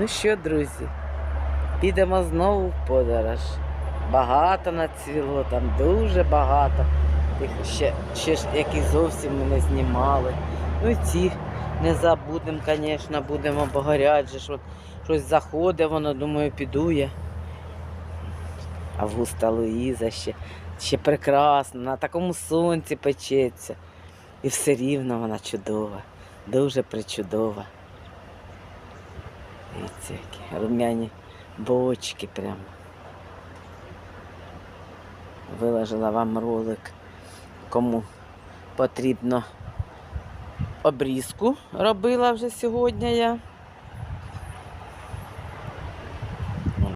Ну що, друзі, підемо знову в подорож. Багато нацвіло, там дуже багато. Тих ще, ще ж які зовсім ми не знімали. Ну і ці не забудемо, звісно, будемо, бо ж от щось заходить, воно, думаю, піду я. Августа Луїза ще, ще прекрасна, на такому сонці печеться. І все рівно вона чудова, дуже причудова. Дивіться, які рум'яні бочки прямо. Виложила вам ролик, кому потрібно обрізку робила вже сьогодні я.